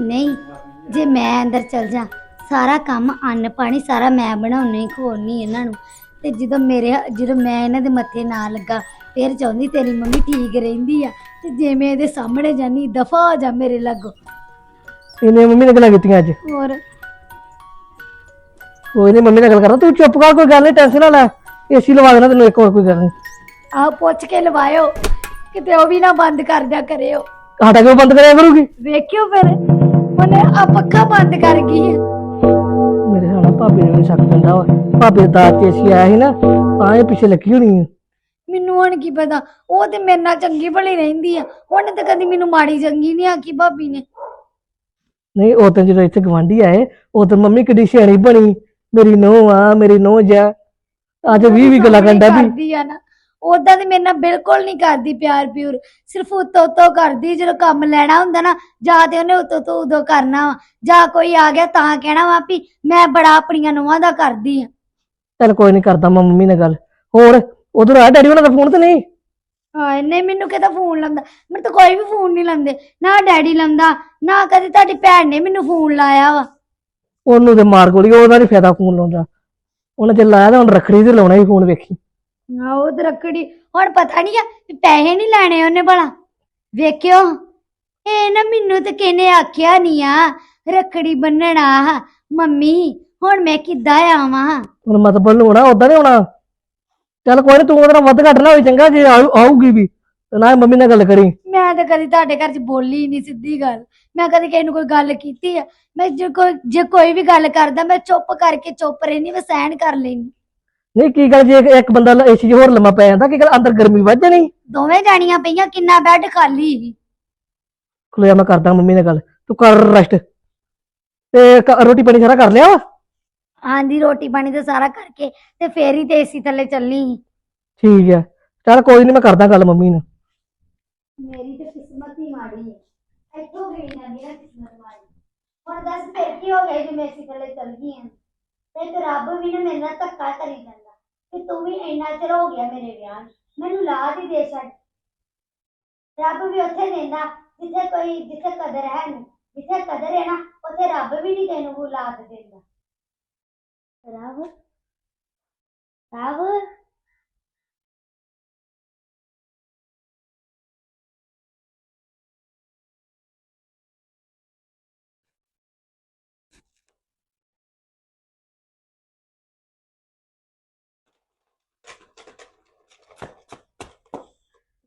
ਨਹੀਂ ਜੇ ਮੈਂ ਅੰਦਰ ਚਲ ਜਾ ਸਾਰਾ ਕੰਮ ਅੰਨ ਪਾਣੀ ਸਾਰਾ ਮੈਂ ਬਣਾਉਣੀ ਖੋਲਣੀ ਇਹਨਾਂ ਨੂੰ। ਤੇ ਜਦੋਂ ਮੇਰੇ ਜਦੋਂ ਮੈਂ ਇਹਨਾਂ ਦੇ ਮੱਥੇ ਨਾ ਲੱਗਾ ਫਿਰ ਚਾਹੁੰਦੀ ਤੇਰੀ ਮੰਮੀ ਠੀਕ ਰਹਿੰਦੀ ਆ ਤੇ ਜੇ ਮੈਂ ਇਹਦੇ ਸਾਹਮਣੇ ਜਾਨੀ ਦਫਾ ਹੋ ਜਾ ਮੇਰੇ ਲਾਗੋ। ਇਹਨੇ ਮੰਮੀ ਨੇ ਗੱਲਾਂ ਕੀਤੀਆਂ ਅੱਜ। ਹੋਰ? ਕੋਈ ਨਹੀਂ ਮੰਮੀ ਨਾਲ ਗੱਲ ਕਰਦਾ ਤੂੰ ਚੁੱਪ ਕਰ ਕੋਈ ਗੱਲ ਨਹੀਂ ਟੈਨਸ਼ਨ ਨਾ ਲੈ। ਏਸੀ ਲਵਾ ਦੇਣਾ ਤੈਨੂੰ ਇੱਕ ਹੋਰ ਕੋਈ ਗੱਲ ਨਹੀਂ। ਆਹ ਪੁੱਛ ਕੇ ਲਵਾਇਓ ਕਿਤੇ ਉਹ ਵੀ ਨਾ ਬੰਦ ਕਰ ਦਿਆ ਕਰਿਓ। ਸਾਡਾ ਕਿਉਂ ਬੰਦ ਕਰਿਆ ਕਰੂਗੀ? ਵੇਖਿਓ ਫਿਰ। ਉਹਨੇ ਆ ਪੱਖਾ ਬੰਦ ਕਰ ਗਈ ਹੈ ਮੇਰੇ ਹਾਣਾ ਭਾਬੀ ਨੇ ਸ਼ੱਕ ਦਿੰਦਾ ਵਾ। ਭਾਬੀ ਦਾ ਦਾਤ ਤੇ ਏਸੀ ਆਇਆ ਸੀ ਨਾ ਤਾਂ ਇਹ ਪਿੱਛੇ ਲੱਗੀ ਹੋਣੀ ਆ। ਮੈਨੂੰ ਹੁਣ ਕੀ ਪਤਾ? ਉਹ ਤੇ ਮੇਰੇ ਨਾਲ ਚੰਗੀ ਭਲੀ ਰਹਿੰਦੀ ਆ। ਉਹਨੇ ਤਾਂ ਕਦੀ ਮੈਨੂੰ ਮਾੜੀ ਚੰਗੀ ਨਹੀਂ ਆਖੀ ਭਾਬੀ ਨੇ। ਨਹੀਂ ਉਹ ਤਾਂ ਜਦੋਂ ਇੱਥੇ ਗਵਾਂਢੀ ਆਏ ਉਹ ਤਾਂ ਮੰਮੀ ਕਿੱਡੀ ਸਿਆਣੀ ਬਣੀ। ਮੇਰੀ ਨੂੰਹ ਆ ਮੇਰੀ ਨੂੰਹ ਜਾ ਅੱਜ ਵੀ ਵੀ ਗੱਲਾਂ ਕਰਦਾ ਵੀ। ਕਰਦੀ ਆ ਨਾ। ਉਦਾਂ ਤੇ ਮੇਰੇ ਨਾਲ ਬਿਲਕੁਲ ਨਹੀਂ ਕਰਦੀ ਪਿਆਰ ਪਿਉਰ ਸਿਰਫ ਉਤੋਂ ਉਤੋਂ ਕਰਦੀ ਜਦੋਂ ਕੰਮ ਲੈਣਾ ਹੁੰਦਾ ਨਾ ਜਾਂ ਤੇ ਉਹਨੇ ਉਤੋਂ ਤੋਂ ਉਦੋਂ ਕਰਨਾ ਵਾ ਜਾਂ ਕੋਈ ਆ ਗਿਆ ਤਾਂ ਕਹਿਣਾ ਵਾ ਵੀ ਮੈਂ ਬੜਾ ਆਪਣੀਆਂ ਨੂੰਹਾਂ ਦਾ ਕਰਦੀ ਆ। ਚੱਲ ਕੋਈ ਨਹੀਂ ਕਰਦਾ ਮੈਂ ਮੰਮੀ ਨਾਲ ਗੱਲ। ਹੋਰ ਉਧਰ ਆ ਡੈਡੀ ਉਹਨਾਂ ਦਾ ਫੋਨ ਤੇ ਨਹੀਂ? ਹਾਂ ਨਹੀਂ ਮੈਨੂੰ ਕਿਹਦਾ ਫੋਨ ਲਾਉਂਦਾ? ਮੈਨੂੰ ਤਾਂ ਕੋਈ ਵੀ ਫੋਨ ਨਹੀਂ ਲਾਉਂਦੇ। ਨਾ ਡੈਡੀ ਲਾਉਂਦਾ ਨਾ ਕਦੀ ਤੁਹਾਡੀ ਭੈਣ ਨੇ ਮੈਨੂੰ ਫੋਨ ਲਾਇਆ ਵਾ। ਉਹਨੂੰ ਤੇ ਮਾਰ ਗੋਲੀ ਉਹਦਾ ਨਹੀਂ ਫਾਇਦਾ ਫੋਨ ਲਾਉਂਦਾ। ਉਹਨੇ ਜੇ ਲਾਇਆ ਤਾਂ ਹੁਣ ਰੱਖੜੀ ਤੇ ਲਾਉਣਾ ਹੀ ਫੋਨ ਵੇਖੀ। ਆ ਉਹ ਤੇ ਰੱਖੜੀ ਹੁਣ ਪਤਾ ਨਹੀਂ ਆ ਵੀ ਪੈਸੇ ਨਹੀਂ ਲੈਣੇ ਉਹਨੇ ਭਲਾ। ਵੇਖਿਓ ਇਹ ਨਾ ਮੈਨੂੰ ਤੇ ਕਿਹਨੇ ਆਖਿਆ ਨਹੀਂ ਆ ਰੱਖੜੀ ਬੰਨਣਾ ਮੰਮੀ ਹੁਣ ਮੈਂ ਕਿੱਦਾਂ ਆਵਾਂ? ਹੁਣ ਨੂੰ ਹੋਣਾ ਉਦਾਂ ਨਹੀਂ ਹੋਣਾ। ਚੱਲ ਕੋਈ ਨਹੀਂ ਤੂੰ ਉਹਦੇ ਵੱਧ ਘੱਟ ਨਾ ਹੋਈ ਚੰਗਾ ਜੇ ਆਊ- ਆਊਗੀ ਵੀ ਤੇ ਨਾ ਮੰਮੀ ਨਾਲ ਗੱਲ ਕਰੀ। ਮੈਂ ਤਾਂ ਕਦੀ ਤੁਹਾਡੇ ਘਰ 'ਚ ਬੋਲੀ ਨਹੀਂ ਸਿੱਧੀ ਗੱਲ। ਮੈਂ ਕਦੀ ਕਿਸੇ ਨੂੰ ਕੋਈ ਗੱਲ ਕੀਤੀ ਆ। ਮੈਂ ਜੇ ਕੋਈ ਜੇ ਕੋਈ ਵੀ ਗੱਲ ਕਰਦਾ ਮੈਂ ਚੁੱਪ ਕਰਕੇ ਚੁੱਪ ਰਹਿਨੀ ਮੈਂ ਸਹਿਣ ਕਰ ਲੈਨੀ। ਨਹੀਂ ਕੀ ਗੱਲ ਜੇ ਇੱਕ- ਬੰਦਾ ਏਸੀ 'ਚ ਹੋਰ ਲੰਮਾ ਪੈ ਜਾਂਦਾ ਕੀ ਗੱਲ ਅੰਦਰ ਗਰਮੀ ਵੱਧ ਜਾਣੀ? ਦੋਵੇਂ ਜਾਣੀਆਂ ਪਈਆਂ ਕਿੰਨਾ ਬੈੱਡ ਖਾਲੀ ਸੀ। ਖਲੋਇਆ ਮੈਂ ਕਰਦਾ ਮੰਮੀ ਨਾਲ ਗੱਲ ਤੂੰ ਕਰ ਰੈਸਟ ਤੇ ਕ- ਰੋਟੀ ਪਾਣੀ ਸਾਰਾ ਕਰ ਲਿਆ ਵਾ? ਆਂਦੀ ਰੋਟੀ ਪਾਣੀ ਤਾਂ ਸਾਰਾ ਕਰਕੇ ਤੇ ਫੇਰ ਹੀ ਤੇ ਏਸੀ ਥੱਲੇ ਚੱਲੀ। ਸੀ। ਠੀਕ ਹੈ ਚੱਲ ਕੋਈ ਨਹੀਂ ਮੈਂ ਕਰਦਾ ਗੱਲ ਮੰਮੀ ਨਾਲ। ਮੇਰੀ ਤੇ ਕਿਸਮਤ ਹੀ ਮਾੜੀ ਹੈ। ਇੱਥੋਂ ਗਈ ਨਾ ਮੇਰਾ ਕਿਸਮਤ ਮਾੜੀ। ਹੁਣ ਦੱਸ ਫਿਰ ਕੀ ਹੋ ਗਿਆ ਜੇ ਮੈਂ ਇਸੇ ਥੱਲੇ ਚੱਲ ਗਈ ਹਾਂ ਤੇ ਇੱਕ ਰੱਬ ਵੀ ਨਾ ਮੇਰੇ ਨਾਲ ਧੱਕਾ ਕਰੀ ਜਾਂਦਾ। ਕਿ ਤੂੰ ਵੀ ਇੰਨਾ ਚਿਰ ਹੋ ਗਿਆ ਮੇਰੇ ਵਿਆਹ ਨੂੰ। ਮੈਨੂੰ ਲਾਦ ਹੀ ਦੇ ਛੱਡ। ਰੱਬ ਵੀ ਉੱਥੇ ਦਿੰਦਾ, ਜਿੱਥੇ ਕੋਈ, ਜਿੱਥੇ ਕਦਰ ਹੈ ਨਹੀਂ। ਜਿੱਥੇ ਕਦਰ ਹੈ ਨਾ, ਉੱਥੇ ਰੱਬ ਵੀ ਨਹੀਂ ਤੈਨੂੰ ਔਲਾਦ ਦਿੰਦਾ। ਰੱਬ ਰੱਬ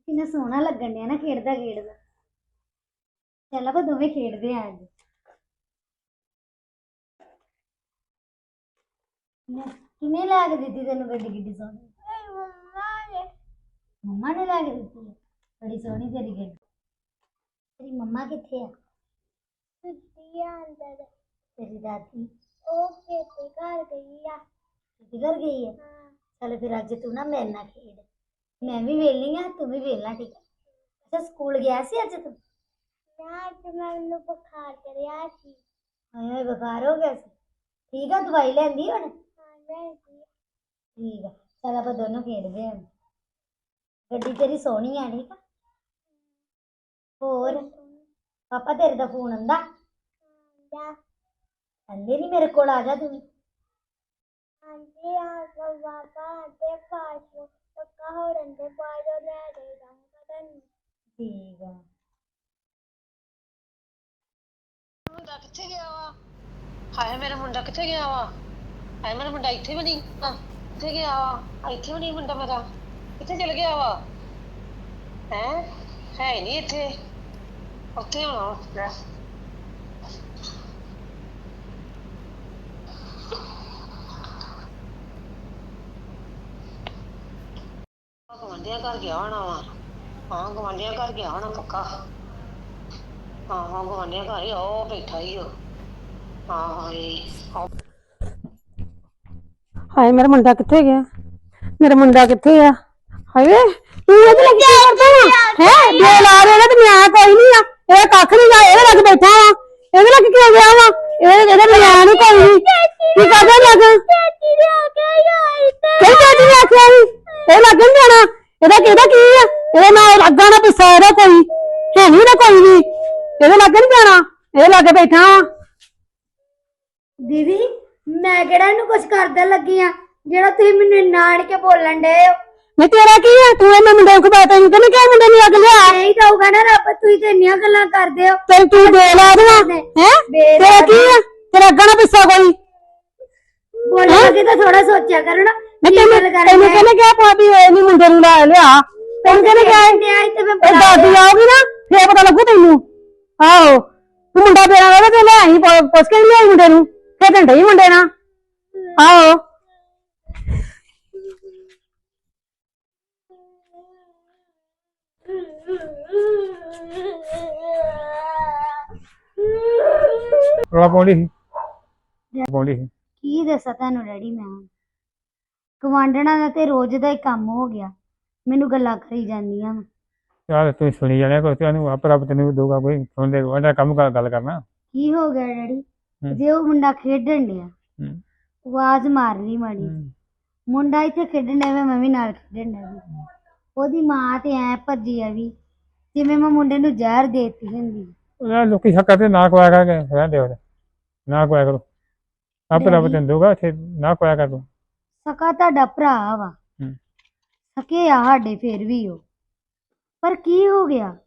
ਕਿੰਨਾ ਸੋਹਣਾ ਲੱਗਣ ਡਿਆ ਨਾ ਖੇਡਦਾ ਖੇਡਦਾ। ਚੱਲ ਆਪਾਂ ਦੋਵੇਂ ਖੇਡਦੇ ਆਂ ਅੱਜ। ਲੈ, ਕਿਹਨੇ ਲੈ ਕੇ ਦਿੱਤੀ ਤੈਨੂੰ ਗੱਡੀ ਕਿੱਡੀ ਸੋਹਣੀ? ਮੰਮਾ ਨੇ ਲੈ ਕੇ ਦਿੱਤੀ ਹੈ। ਬੜੀ ਸੋਹਣੀ ਤੇਰੀ ਗੱਡੀ। ਤੇਰੀ ਮੰਮਾ ਕਿੱਥੇ ਆ? ਤੇਰੀ ਦਾਦੀ? ਕਿੱਥੇ ਘਰ ਗਈ ਹੈ। ਚੱਲ ਫਿਰ ਅੱਜ ਤੂੰ ਨਾ ਮੇਰੇ ਨਾਲ ਖੇਡ। ਮੈਂ ਵੀ ਵੇਲੀ ਆ ਤੂੰ ਵੀ ਵੇਲਣਾ ਠੀਕ ਹੈ ਅੱਛਾ ਸਕੂਲ ਗਿਆ ਸੀ ਅੱਜ ਤੂੰ? ਮੈਨੂੰ ਬੁਖਾਰ ਚੜਿਆ ਸੀ। ਹਾਏ ਹਾਏ ਬੁਖਾਰ ਹੋ ਗਿਆ ਸੀ। ਠੀਕ ਆ ਦਵਾਈ ਲੈਂਦੀ ਹੁਣ? ਹਾਂ ਸੀ ਠੀਕ ਆ ਚੱਲ ਆਪਾਂ ਦੋਨੋਂ ਖੇਡਦੇ ਹਾਂ ਗੱਡੀ ਤੇਰੀ ਸੋਹਣੀ ਆ ਠੀਕ ਆ? ਹੋਰ? ਪਾਪਾ ਤੇਰੇ ਦਾ ਫੋਨ ਆਂਦਾ ਜਾ ਕਹਿੰਦੇ ਨਹੀਂ ਮੇਰੇ ਕੋਲ ਆ ਜਾ ਤੂੰ ਆਂਟੀ ਆ ਬਾਬਾ ਤੇ ਪਾਸੋ ਪੱਕਾ ਹੋ ਰੰਦੇ ਬਾਜੋ ਲੈ ਦੇ ਰੰਗ ਕਰਨ ਠੀਕ ਆ। ਮੁੰਡਾ ਕਿੱਥੇ ਗਿਆ ਵਾ? ਹਾਏ, ਮੇਰਾ ਮੁੰਡਾ ਕਿੱਥੇ ਗਿਆ ਵਾ? ਹਾਏ, ਮੇਰਾ ਮੁੰਡਾ ਇੱਥੇ ਵੀ ਨਹੀਂ। ਆ ਕਿੱਥੇ ਗਿਆ ਵਾ? ਇੱਥੇ ਵੀ ਨਹੀਂ ਮੁੰਡਾ ਮੇਰਾ। ਕਿੱਥੇ ਚਲ ਗਿਆ ਵਾ? ਹੈ? ਹੈ ਨਹੀਂ ਇੱਥੇ। ਉੱਥੇ ਹੋਣਾ ਲੈ। ਆਹ ਗਵਾਂਢੀਆਂ ਘਰ ਗਿਆ ਹੋਣਾ ਵਾ। ਹਾਂ ਗਵਾਂਢੀਆਂ ਘਰ ਗਿਆ ਹੋਣਾ ਪੱਕਾ। ਹਾਂ ਹਾਂ ਗਵਾਂਢੀਆਂ ਘਰ ਹੀ ਆ, ਉਹ ਬੈਠਾ ਹੀ ਉਹ ਹਾਂ ਹਾਏ ਹਾਏ ਮੇਰਾ ਮੁੰਡਾ ਕਿੱਥੇ ਗਿਆ? ਮੇਰਾ ਮੁੰਡਾ ਕਿੱਥੇ ਆ? ਹਾਏ ਤੂੰ ਇਹਦੇ ਲੱਗ ਕੀ ਕਰਦਾ ਵਾ ਹੈ ਦੇ ਲਾ ਰਿਹਾ ਤੇ ਮੈਂ ਕੋਈ ਨਹੀਂ ਆ। ਇਹ ਕੱਖ ਨਹੀਂ ਗਾ ਇਹਦੇ ਲੱਗ ਬੈਠਾ ਵਾ। ਇਹਦੇ ਲੱਗ ਕਿਉਂ ਗਿਆ ਵਾ? ਇਹ ਇਹਦੇ ਮੈਂ ਨਹੀਂ ਕੋਈ ਨਹੀਂ। ਕੀ ਕਰਦਾ ਲੱਗ? ਚਾਚੀ ਦੇ ਆ ਕੇ ਆਈ ਤੇ ਚਾਚੀ ਨੇ ਆਖਿਆ ਸੀ ਇਹ ਲੱਗ ਨਹੀਂ ਜਾਣਾ? ਇਹਦਾ ਕਿਹਦਾ ਕੀ ਆ? ਇਹਦੇ ਨਾਲ ਲੱਗਾ ਨਾ ਪਿੱਛਾ ਇਹਦਾ ਕੋਈ? ਹੈ ਨਹੀਂ ਨਾ ਕੋਈ ਵੀ। ਇਹਦੇ ਲੱਗ ਨਹੀਂ ਜਾਣਾ? ਇਹ ਲਾਗੇ ਬੈਠਾ ਵਾਂ। ਦੀਦੀ ਮੈਂ ਕਿਹੜਾ ਇਹਨੂੰ ਕੁਝ ਕਰਦਾ ਲੱਗੀ ਆ? ਜਿਹੜਾ ਤੁਸੀਂ ਮੈਨੂੰ ਆਣ ਕੇ ਬੋਲਣ ਡਏ ਹੋ। ਨਹੀਂ ਤੇਰਾ ਕੀ ਹੈ ਤੂੰ ਇਹਨਾਂ ਮੁੰਡੇ ਨੂੰ ਖਵਾ ਤੈਨੂੰ ਤਾਂ ਨਹੀਂ ਕਿਹਾ ਮੁੰਡੇ ਨੂੰ ਅੱਗ ਲਿਆ? ਇਹੀ ਦਊਗਾ ਨਾ ਰੱਬ ਤੁਸੀਂ ਤੇ ਇੰਨੀਆਂ ਗੱਲਾਂ ਕਰਦੇ ਹੋ। ਤੇ ਤੂੰ ਦੇ ਲਾ ਦੇਣਾ ਹੈ? ਤੇਰਾ ਕੀ ਹੈ ਤੇਰਾ ਅੱਗਾ ਨਾ ਪਿੱਛਾ ਕੋਈ? ਬੋਲੋਗੇ ਤਾਂ ਥੋੜਾ ਸੋਚਿਆ ਕਰੋ ਨਾ। ਮੈਂ ਤੈਨੂੰ ਤੈਨੂੰ ਕਿਹਨੇ ਕਿਹਾ ਭਾਬੀ ਇਹ ਨਹੀਂ ਮੁੰਡੇ ਨੂੰ ਲੈ ਲਿਆ? ਤੈਨੂੰ ਕਿਹਨੇ ਕਿਹਾ ਇਹ? ਤੇ ਦਾਦੀ ਆਉਗੀ ਨਾ ਫੇਰ ਪਤਾ ਲੱਗੂ ਤੈਨੂੰ। ਆਹੋ ਤੂੰ ਮੁੰਡਾ ਤੇਰਾ ਹੋਵੇ ਤੇ ਲੈ ਆਈ ਪੁੱਛ ਕੇ ਲਿਆਈ ਮੁੰਡੇ ਨੂੰ। ਫੇਰ ਢੰਡੇ ਹੀ ਮੁੰਡੇ ਨਾਲ। ਆਹੋ। ਰੌਲਾ ਪਾਉਂਦੀ ਸੀ ਪਾਉਂਦੀ ਸੀ। ਕੀ ਦੱਸਾਂ ਤੁਹਾਨੂੰ ਡੈਡੀ ਮੈਂ ਗਵਾਂਢਣਾ ਦਾ ਤੇ ਰੋਜ਼ ਦਾ ਹੀ ਕੰਮ ਹੋ ਗਿਆ। ਮੈਨੂੰ ਗੱਲਾਂ ਕਰੀ ਜਾਂਦੀਆਂ ਵਾਂ। ਯਾਰ ਤੂੰ ਸੁਣੀ ਜਾਣਿਆ ਕੋਈ ਤੈਨੂੰ ਆਪ ਰੱਬ ਤੈਨੂੰ ਦਊਗਾ ਕੋਈ। ਸੁਣ ਦੇ ਉਹਦਾ ਕੰਮ ਕਰ ਗੱਲ ਕਰਨਾ। ਕੀ ਹੋ ਗਿਆ ਡੈਡੀ? ਹਮ। ਜੇ ਉਹ ਮੁੰਡਾ ਖੇਡਣ ਡਿਆ ਆਵਾਜ਼ ਮਾਰ ਲਈ ਮਾੜੀ ਜਿਹੀ। ਮੁੰਡਾ ਇੱਥੇ ਖੇਡਣ ਡਿਆ ਵਾ, ਮੈਂ ਵੀ ਨਾਲ ਖੇਡਣ ਡਿਆ ਵੀ ਉਹਦੀ ਮਾਂ ਤੇ ਐ ਭੱਜੀ ਆ ਵੀ ਜਿਵੇਂ ਮੈਂ ਮੁੰਡੇ ਨੂੰ ਜ਼ਹਿਰ ਦੇਤੀ ਹੁੰਦੀ। ਉਹ ਲੋਕੀ ਹੱਕ ਕਰਦੇ ਨਾ ਰਹਿੰਦੇ ਹੋ ਨਾ ਕੋਇਆ ਕਰੋ। ਆਪੇ ਰੱਬ ਤੈਨੂੰ ਦਊਗਾ ਇੱਥੇ ਨਾ ਕੋਇਆ ਕਰ ਤੂੰ। ਸਕਾ ਤੁਹਾਡਾ ਭਰਾ ਵਾ। ਹੂੰ। ਸਕੇ ਆ ਸਾਡੇ ਫੇਰ ਵੀ ਉਹ। ਪਰ ਕੀ ਹੋ ਗਿਆ?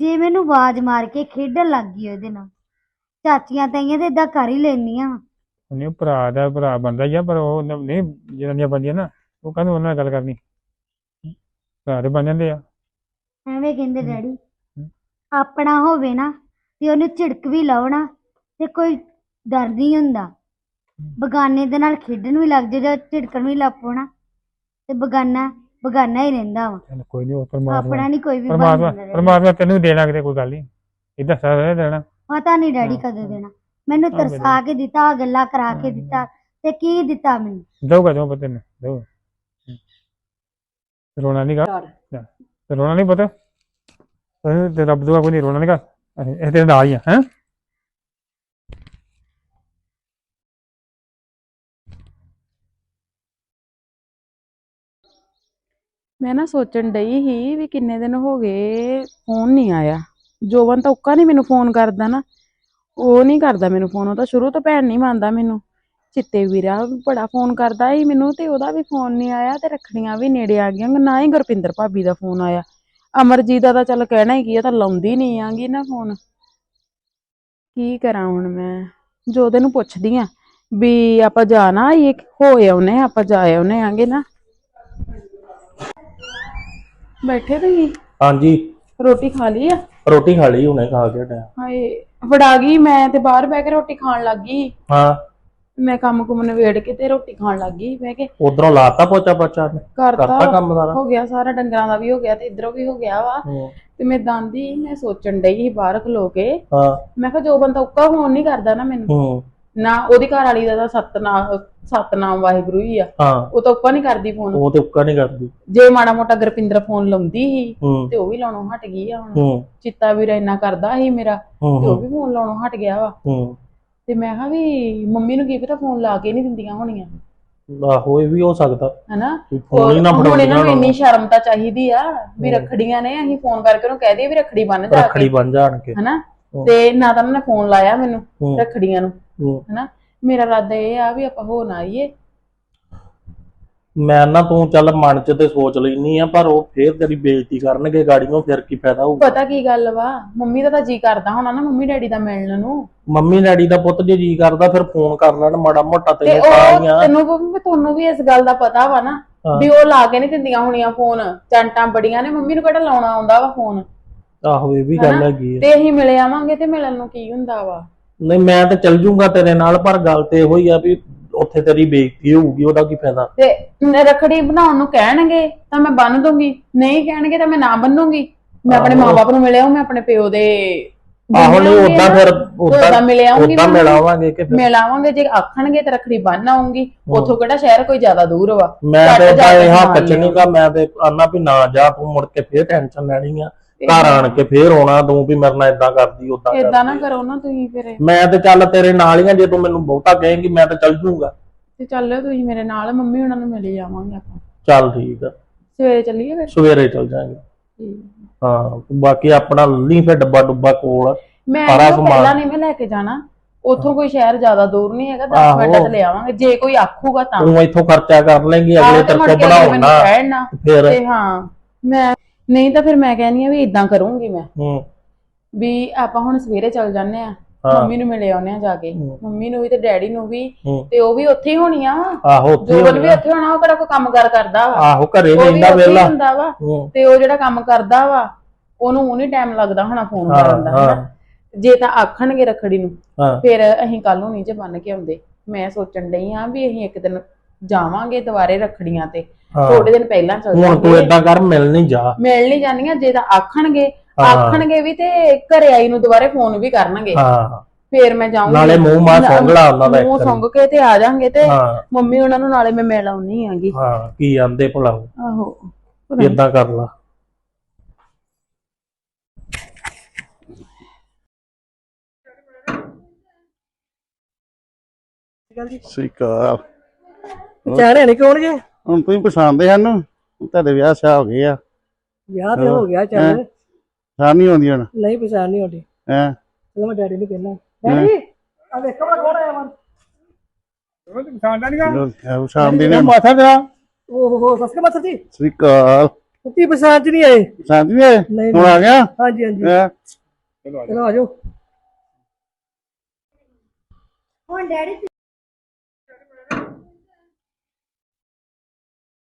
ਜੇ ਮੈਨੂੰ ਆਵਾਜ਼ ਮਾਰ ਕੇ ਖੇਡਣ ਲੱਗ ਗਈ ਉਹਦੇ ਨਾਲ ਚਾਚੀਆਂ ਤਾਈਆਂ ਤੇ ਇਦਾਂ ਕਰ ਹੀ ਲੈਂਦੀਆਂ ਵਾਂ। ਨਹੀਂ ਭਰਾ ਦਾ ਭਰਾ ਬੰਦਾ ਹੀ ਆ ਪਰ ਉਹ ਨ- ਨਹੀਂ ਜਨਾਨੀਆਂ ਬੰਦੀਆਂ ਨਾ ਉਹ ਕਹਿੰਦੇ ਉਹਨਾਂ ਨਾਲ ਗੱਲ ਕਰਨੀ। ਭਰਾ ਬਣ ਜਾਂਦੇ ਆ। ਐਵੇਂ ਕਹਿੰਦੇ ਡੈਡੀ। ਆਪਣਾ ਹੋਵੇ ਨਾ ਤੇ ਉਹਨੂੰ ਝਿੜਕ ਵੀ ਲਾਉਣਾ ਤੇ ਕੋਈ ਡਰ ਨਹੀਂ ਹੁੰਦਾ। ਬਗਾਨੇ ਦੇ ਨਾਲ ਖੇਡਣ ਵੀ ਲੱਗ ਜੇ ਜਾਂ ਝਿੜਕਣ ਵੀ ਲੱਗ ਪਉਣਾ ਤੇ ਬਗਾਨਾ ਬਗਾਨਾ ਹੀ ਰਹਿੰਦਾ ਵਾ। ਚੱਲ ਕੋਈ ਨਹੀਂ ਉਹ ਆਪਣਾ ਪਰਮਾਤਮਾ ਨਹੀਂ ਕੋਈ ਵੀ ਪਰਮਾਤਮਾ। ਪਰਮਾਤਮਾ ਤੈਨੂੰ ਦੇ ਲਾਂਗੇ ਕੋਈ ਗੱਲ ਨਹੀਂ ਇਦਾਂ ਸਾਰਾ ਦੇਣਾ। ਪਤਾ ਨਹੀਂ ਡੈਡੀ ਕਦੋਂ। ਦੇਣਾ। ਮੈਨੂੰ ਤਰਸਾ ਕੇ ਦਿੱਤਾ ਗੱਲਾਂ ਕਰਾ ਕੇ ਦਿੱਤਾ ਤੇ ਕੀ ਦਿੱਤਾ ਮੈਨੂੰ? ਦਊਗਾ ਦੋ ਪਤਾ ਨਹੀਂ ਦਊਗਾ ਰੋਣਾ ਨਹੀਂ ਗਾ। ਰੋਣਾ ਨਹੀਂ ਪਤਾ। ਤੇ ਰੱਬ ਦੁਆ ਕੋਈ ਨਹੀਂ ਰੋਣਾ ਨਹੀਂ ਗਾ। ਇਹ ਤੇਰੇ ਨਾਲ ਹੀ ਆ ਹੈ? ਮੈਂ ਨਾ ਸੋਚਣ ਡਈ ਸੀ ਵੀ ਕਿੰਨੇ ਦਿਨ ਹੋ ਗਏ ਫੋਨ ਨਹੀਂ ਆਇਆ। ਜੋਵਨ ਤਾਂ ਉੱਕਾ ਨਹੀਂ ਮੈਨੂੰ ਫੋਨ ਕਰਦਾ ਨਾ। ਉਹ ਨਹੀਂ ਕਰਦਾ ਮੈਨੂੰ ਫੋਨ, ਉਹ ਤਾਂ ਸ਼ੁਰੂ ਤੋਂ ਭੈਣ ਨਹੀਂ ਮੰਨਦਾ ਮੈਨੂੰ। ਚਿੱਤੇ ਵੀਰਾ ਬੜਾ ਫੋਨ ਕਰਦਾ ਸੀ ਮੈਨੂੰ ਤੇ ਉਹਦਾ ਵੀ ਫੋਨ ਨਹੀਂ ਆਇਆ ਤੇ ਰੱਖੜੀਆਂ ਵੀ ਨੇੜੇ ਆ ਗਈਆਂ, ਨਾ ਹੀ ਗੁਰਪਿੰਦਰ ਭਾਬੀ ਦਾ ਫੋਨ ਆਇਆ। ਅਮਰਜੀਤ ਦਾ ਤਾਂ ਚੱਲ ਕਹਿਣਾ ਹੀ ਕੀ ਆ ਤਾਂ ਲਾਉਂਦੀ ਨਹੀਂ ਆਂਗੀ ਨਾ ਫੋਨ। ਕੀ ਕਰਾਂ ਹੁਣ ਮੈਂ? ਜੋਦੇ ਨੂੰ ਪੁੱਛਦੀ ਆ ਵੀ ਆਪਾਂ ਜਾਣਾ ਇਹ ਹੋਏ ਆਉਨੇ ਆਪਾਂ ਜਾ ਆਉਨੇ ਆਂਗੇ ਨਾ। ਬੈਠੇ ਤੁਸੀਂ? ਹਾਂਜੀ। ਰੋਟੀ ਖਾ ਲਈ ਆ? ਰੋਟੀ ਖਾ ਲਈ ਹੁਣੇ ਖਾ ਕੇ ਹਟਿਆ ਹਾਏ ਫੜਾ ਗਈ ਮੈਂ ਤੇ ਬਾਹਰ ਬਹਿ ਕੇ ਰੋਟੀ ਖਾਣ ਲੱਗ ਗਈ। ਹਾਂ। ਮੈਂ ਕੰਮ ਕੁਮ ਨਵੇੜ ਕੇ ਤੇ ਰੋਟੀ ਖਾਣ ਲੱਗ ਗਈ ਬਹਿ ਕੇ। ਉਧਰੋਂ ਲਾਤਾ ਪੋਚਾ ਪੋਚਾ ਨੇ ਕਰਤਾ। ਕਰਤਾ ਕੰਮ ਸਾਰਾ? ਹੋ ਗਿਆ ਸਾਰਾ ਡੰਗਰਾਂ ਦਾ ਵੀ ਹੋ ਗਿਆ ਤੇ ਇਧਰੋਂ ਵੀ ਹੋ ਗਿਆ ਵਾ। ਹੂੰ, ਤੇ ਮੈਂ ਦਾਂਦੀ ਮੈਂ ਸੋਚਣ ਡਈ ਸੀ ਬਾਹਰ ਖਲੋ ਕੇ। ਹਾਂ। ਮੈਂ ਕਿਹਾ ਜੋ ਬੰਦਾ ਉੱਕਾ ਫੋਨ ਨਹੀਂ ਕਰਦਾ ਨਾ ਮੈਨੂੰ। ਹੂੰ। ਨਾ ਉਹਦੀ ਘਰ ਵਾਲੀ ਦਾ ਤਾਂ ਸਤਨਾਮ ਸਤਨਾਮ ਵਾਹਿਗੁਰੂ ਹੀ ਆ। ਹਾਂ। ਉਹ ਤਾਂ ਉੱਕਾ ਨਹੀਂ ਕਰਦੀ ਫੋਨ ਉਹ ਤੇ ਉੱਕਾ ਨਹੀਂ ਕਰਦੀ। ਜੇ ਮਾੜਾ ਮੋਟਾ ਗੁਰਪਿੰਦਰ ਫੋਨ ਲਾਉਂਦੀ ਸੀ ਹੂੰ। ਤੇ ਉਹ ਵੀ ਲਾਉਣੋਂ ਹਟ ਗਈ ਆ ਹੁਣ। ਹੂੰ। ਚਿੱਤਾ ਵੀਰਾ ਇੰਨਾ ਕਰਦਾ ਸੀ ਮੇਰਾ ਹੂੰ ਤੇ ਉਹ ਵੀ ਫੋਨ ਲਾਉਣੋਂ ਹਟ ਗਿਆ ਵਾ। ਹੂੰ। ਤੇ ਮੈਂ ਕਿਹਾ ਵੀ ਮੰਮੀ ਨੂੰ ਕੀ ਪਤਾ ਫੋਨ ਲਾ ਕੇ ਨਹੀਂ ਦਿੰਦੀਆਂ ਹੋਣੀਆਂ। ਆਹੋ ਇਹ ਵੀ ਹੋ ਸਕਦਾ। ਹਨਾ? ਫੋਨ ਹੀ ਨਾ ਹੁਣ ਇਹਨਾਂ ਨੂੰ ਫੜਾਉਂਦੀਆਂ ਇੰਨੀ ਸ਼ਰਮ ਤਾਂ ਚਾਹੀਦੀ ਆ ਵੀ ਰੱਖੜੀਆਂ ਨੇ ਅਸੀਂ ਫੋਨ ਕਰਕੇ ਉਹਨੂੰ ਕਹਿ ਦਈਏ ਵੀ ਰੱਖੜੀ ਬੰਨ ਜਾ ਰੱਖੜੀ ਕੇ। ਬਣ ਜਾਣ ਕੇ ਹਨਾ? ਹੂੰ। ਤੇ ਨਾ ਤਾਂ ਉਹਨੇ ਫੋਨ ਲਾਇਆ ਮੈਨੂੰ ਹੂੰ, ਰੱਖੜੀਆਂ ਨੂੰ। ਹੂੰ। ਹਨਾ? ਮੇਰਾ ਇਰਾਦਾ ਇਹ ਆ ਵੀ ਆਪਾਂ ਹੋ ਨਾ ਆਈਏ। ਮੈਂ ਨਾ ਤੂੰ ਚੱਲ ਮਨ ਚ ਤੇ ਸੋਚ ਲੈਨੀ ਆ ਪਰ ਉਹ ਫੇਰ ਤੇਰੀ ਬੇਇੱਜ਼ਤੀ ਕਰਨਗੇ ਗਾੜੀਆਂ ਫਿਰ ਕੀ ਫਾਇਦਾ ਹੋਊ ਪਤਾ ਕੀ ਗੱਲ ਵਾ ਮੰਮੀ ਦਾ ਤਾਂ ਜੀ ਕਰਦਾ ਹੋਣਾ ਨਾ ਮੰਮੀ ਡੈਡੀ ਦਾ ਮਿਲਣ ਨੂੰ। ਮੰਮੀ ਡੈਡੀ ਦਾ ਪੁੱਤ ਜੇ ਜੀ ਕਰਦਾ ਫਿਰ ਫੋਨ ਕਰ ਲੈਣ ਮਾੜਾ ਮੋਟਾ ਤੇ ਤੈਨੂੰ ਉਹ ਪਾਈਆਂ ਤੈਨੂੰ ਵੀ ਤੁਹਾਨੂੰ ਵੀ ਇਸ ਗੱਲ ਦਾ ਪਤਾ ਵਾ ਨਾ ਹਾਂ। ਵੀ ਉਹ ਲਾ ਕੇ ਨਹੀਂ ਦਿੰਦੀਆਂ ਹੋਣੀਆਂ ਫੋਨ। ਚੰਟਾਂ ਬੜੀਆਂ ਨੇ ਮੰਮੀ ਨੂੰ ਕਿਹੜਾ ਲਾਉਣਾ ਆਉਂਦਾ ਵਾ ਫੋਨ? ਆਹੋ ਇਹ ਵੀ ਗੱਲ? ਹੈਗੀ ਆ। ਤੇ ਅਸੀਂ ਮਿਲੇ ਆਵਾਂਗੇ ਤੇ ਮਿਲਣ ਨੂੰ ਕੀ ਹੁੰਦਾ ਵਾ? ਨਹੀਂ ਮੈਂ ਤੇ ਚੱਲ ਜੂੰਗਾ ਤੇਰੇ ਨਾਲ ਪਰ ਗੱਲ ਤੇ ਇਹੋ ਹੀ ਆ ਵੀ ਉੱਥੇ ਤੇਰੀ ਬੇਇੱਜ਼ਤੀ ਹੋਊਗੀ ਉਹਦਾ ਕੀ ਫਾਇਦਾ? ਤੇ ਰਖੜੀ ਬਣਾਉਣ ਨੂੰ ਕਹਿਣਗੇ ਤਾਂ ਮੈਂ ਬੰਨ ਦੂੰਗੀ ਨਹੀਂ ਕਹਿਣਗੇ ਤਾਂ ਮੈਂ ਨਾ ਬੰਨੂੰਗੀ। ਮੈਂ ਆਪਣੇ। ਮਾਪੇ ਨੂੰ ਮਿਲਿਆ ਮੈਂ ਆਪਣੇ ਪਿਓ ਦੇ ਆਹੋ ਨਹੀਂ ਉਦਾਂ ਫਿਰ ਉਦਾਂ ਉਦਾਂ ਮਿਲ ਆਉਂਗੀ ਉਦਾਂ ਮਿਲਾਵਾਂਗੇ ਕਿ ਫਿਰ? ਮਿਲ ਆਵਾਂਗੇ ਜੇ ਆਖਣਗੇ ਤਾਂ ਰਖੜੀ ਬੰਨ ਆਉਂਗੀ ਉੱਥੋਂ ਕਿਹੜਾ ਸ਼ਹਿਰ ਕੋਈ ਜ਼ਿਆਦਾ ਦੂਰ ਵਾ? ਮੈਂ ਤੇ ਇਹ ਹੱਕ ਚ ਨਹੀਂਗਾ ਮੈਂ ਤੇ ਆਨਾ ਵੀ ਨਾ ਜਾ ਤੂੰ ਮੁੜ ਕੇ ਫੇਰ ਟੈਨਸ਼ਨ ਲੈਣੀ ਆ। ਘਰ ਆਣ ਕੇ ਫੇਰ ਆਉਣਾ ਤੂੰ ਵੀ ਮੇਰੇ ਨਾਲ ਇਦਾਂ ਕਰਦੀ ਉਦਾਂ ਏਦਾਂ ਨਾ ਕਰਦੀ। ਕਰੋ ਨਾ ਤੁਸੀਂ ਫਿਰ। ਮੈਂ ਤੇ ਚੱਲ ਤੇਰੇ ਨਾਲ ਹੀ ਆ ਜੇ ਤੂੰ ਮੈਨੂੰ ਬਹੁਤਾ ਕਹੇਂਗੀ ਮੈਂ ਤੇ ਚੱਲ ਜੂੰਗਾ। ਤੇ ਚੱਲਿਓ ਤੁਸੀਂ ਮੇਰੇ ਨਾਲ ਮੰਮੀ ਉਹਨਾਂ ਨੂੰ ਮਿਲ ਜਾਵਾਂਗੇ ਆਪਾਂ। ਚੱਲ ਠੀਕ ਆ। ਸਵੇਰੇ ਚੱਲੀਏ ਫਿਰ? ਸਵੇਰੇ ਚੱਲ ਜਾਾਂਗੇ। ਹਾਂ ਬਾਕੀ ਆਪਣਾ ਲੱਲੀ ਫੇ ਡੱਬਾ ਡੁੱਬਾ ਕੋਲ ਮੈਂ ਪਹਿਲਾਂ ਨਹੀਂ ਮੈਂ ਲੈ ਕੇ ਜਾਣਾ। ਉੱਥੋਂ ਕੋਈ ਸ਼ਹਿਰ ਜ਼ਿਆਦਾ ਦੂਰ ਨਹੀਂ ਹੈਗਾ 10 ਆਹੋ। ਮਿੰਟਾਂ ਚ ਲੈ ਆਵਾਂਗੇ। ਜੇ ਕੋਈ ਆਖੂਗਾ ਤਾਂ। ਤੂੰ ਇੱਥੋਂ ਖਰਚਾ ਕਰ ਲੇਂਗੀ ਅਗਲੇ ਤੇ ਤੇਰੇ ਮੁੜ ਕੋਲ ਕੇ ਅਗਲੇ ਮੈਨੂੰ ਬਣਾਉਣਾ ਫਿਰ ਤੇ ਹਾਂ ਮੈਂ ਨਹੀਂ ਤਾਂ ਫਿਰ ਮੈਂ ਕਹਿੰਦੀ ਆ ਵੀ ਇਦਾਂ ਕਰੂੰਗੀ ਮੈਂ। ਹੂੰ। ਵੀ ਆਪਾਂ ਹੁਣ ਸਵੇਰੇ ਚੱਲ ਜਾਂਦੇ ਆ ਹਾਂ। ਮੰਮੀ ਨੂੰ ਮਿਲੇ ਆਉਨੇ ਆ ਜਾ ਕੇ। ਹੂੰ। ਮੰਮੀ ਨੂੰ ਵੀ ਤੇ ਡੈਡੀ ਨੂੰ ਵੀ ਹੂੰ। ਤੇ ਉਹ ਵੀ ਉੱਥੇ ਹੀ ਹੋਣੀ ਆ ਆਹੋ ਉੱਥੇ ਜੋਬਨ ਵੀ ਹੋਣਾ। ਉੱਥੇ ਹੋਣਾ ਉਹ ਕਿਹੜਾ ਕੋਈ ਕੰਮ ਕਾਰ ਕਰਦਾ ਵਾ। ਆਹੋ ਘਰੇ ਉਹ ਵੀ ਰਹਿੰਦਾ ਉੱਥੇ ਹੀ ਵੇਲਾ ਹੁੰਦਾ ਵਾ। ਹੂੰ। ਤੇ ਉਹ ਜਿਹੜਾ ਕੰਮ ਕਰਦਾ ਵਾ ਉਹਨੂੰ ਉਹ ਨਹੀਂ ਟਾਈਮ ਲੱਗਦਾ ਹੋਣਾ ਫੋਨ ਹਾਂ, ਕਰਨ ਦਾ ਹਾਂ। ਹਨਾ। ਜੇ ਤਾਂ ਆਖਣਗੇ ਰੱਖੜੀ ਨੂੰ ਹਾਂ। ਫਿਰ ਅਸੀਂ ਕੱਲ ਨੂੰ ਨਹੀਂ ਜੇ ਬੰਨ ਕੇ ਆਉਂਦੇ। ਮੈਂ ਸੋਚਣ ਡਈ ਆ ਵੀ ਅਸੀਂ ਇੱਕ ਦਿਨ ਜਾਵਾਂਗੇ ਦੁਬਾਰੇ ਰੱਖੜੀਆਂ ਤੇ। ਹਾਂ। ਥੋੜੇ ਦਿਨ ਪਹਿਲਾਂ ਚੱਲ ਹੁਣ ਤੂੰ ਜਾਵਾਂਗੇ ਏਦਾਂ ਕਰ ਮਿਲ ਨਹੀਂ ਜਾ। ਮਿਲ ਨਹੀਂ ਜਾਂਦੀਆਂ ਜੇ ਤਾਂ ਆਖਣਗੇ ਹਾਂ। ਆਖਣਗੇ ਵੀ ਤੇ ਘਰੇ ਆਈ ਨੂੰ ਦੁਬਾਰੇ ਫੋਨ ਵੀ ਕਰਨਗੇ। ਹਾਂ। ਫੇਰ ਮੈਂ ਜਾਊਂਗੀ। ਨਾਲੇ ਮੂੰਹ ਮਾਂ ਸੁੰਘ ਲਾ ਉਹਨਾਂ ਦਾ ਇੱਕ ਮੂੰਹ। ਸੁੰਘ ਕੇ ਤੇ ਆ ਜਾਾਂਗੇ ਤੇ ਹਾਂ। ਮੰਮੀ ਉਹਨਾਂ ਨੂੰ ਨਾਲੇ ਮੈਂ ਮਿਲ ਆਉਣੀ ਆਂਗੀ। ਹਾਂ ਕੀ ਆਂਦੇ ਭਲਾ ਉਹ? ਆਹੋ। ਏਦਾਂ ਕਰ ਲਾ। ਸ੍ਰੀ ਅਕਾਲ। ਚਾਹਣੇ ਨਹੀਂ ਕੌਣ ਜੇ? ਹੁਣ ਤੁਸੀਂ ਪਛਾਣਦੇ ਹਨ ਤੁਹਾਡੇ ਵਿਆਹ ਸ਼ਾ ਹੋ ਗਏ ਆ। ਵਿਆਹ ਤੇ ਹੋ ਗਿਆ ਚੱਲ? ਸ਼ਾਮ ਨਹੀਂ ਆਉਂਦੀ ਹੁਣ। ਨਹੀਂ ਪਛਾਣ ਨਹੀਂ ਆਉਂਦੀ। ਹੈ? ਚਲੋ ਮੈਂ ਡੈਡੀ ਨੂੰ ਕਹਿਣਾ। ਡੈਡੀ ਆ ਵੇਖੋ ਮੈਂ ਕੌਣ ਆਇਆ ਵਾ ਉਹ ਤੇ ਪਛਾਣਦਾ ਨਹੀਂਗਾ ਸ਼ਾਮ ਦੀ ਨੇ। ਮਾਥਾ ਤੇਰਾ ਓਹ ਹੋ ਸਸਕੇ ਮਾਸਟਰ ਜੀ। ਸ੍ਰੀ ਅਕਾਲ। ਤੁਸੀਂ ਪਛਾਣ ਚ ਨਹੀਂ ਆਏ? ਪਛਾਣ ਨਹੀਂ ਆਏ? ਹੁਣ ਆ ਗਿਆ? ਹਾਂਜੀ ਹਾਂਜੀ? ਚਲੋ ਆ ਜਾਓ। ਹੁਣ ਡੈਡੀ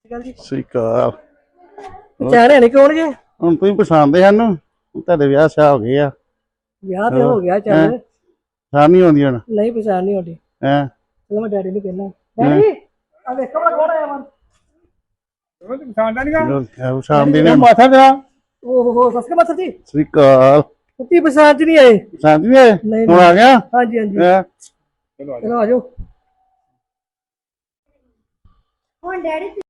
ਸ੍ਰੀ ਅਕਾਲ। ਚਾਹਣੇ ਨਹੀਂ ਕੌਣ ਜੇ ਹੁਣ ਤੁਸੀਂ ਪਛਾਣਦੇ ਹਨ? ਤੁਹਾਡੇ ਵਿਆਹ ਸ਼ਾ ਹੋ ਗਏ ਆ। ਵਿਆਹ ਤੇ ਹੋ ਗਿਆ ਚੱਲ? ਸ਼ਾਮ ਨਹੀਂ ਆਉਂਦੀ ਹੁਣ? ਨਹੀਂ ਪਛਾਣ ਨਹੀਂ ਆਉਂਦੀ। ਹੈ? ਚਲੋ ਮੈਂ ਡੈਡੀ ਨੂੰ ਕਹਿਣਾ। ਡੈਡੀ ਆ ਵੇਖੋ ਮੈਂ ਕੌਣ ਆਇਆ ਵਾ? ਉਹ ਤੇ ਪਛਾਣਦਾ ਨਹੀਂਗਾ ਸ਼ਾਮ ਦੀ ਨੇ? ਮਾਥਾ ਤੇਰਾ ਓਹ ਹੋ ਸਸਕੇ ਮਾਸਟਰ ਜੀ। ਸ੍ਰੀ ਅਕਾਲ। ਤੁਸੀਂ ਪਛਾਣ ਚ ਨਹੀਂ ਆਏ? ਪਛਾਣ ਨਹੀਂ ਆਏ? ਹੁਣ ਆ ਗਿਆ? ਹਾਂਜੀ ਹਾਂਜੀ? ਚਲੋ ਆ ਜਾਓ। ਹੁਣ ਡੈਡੀ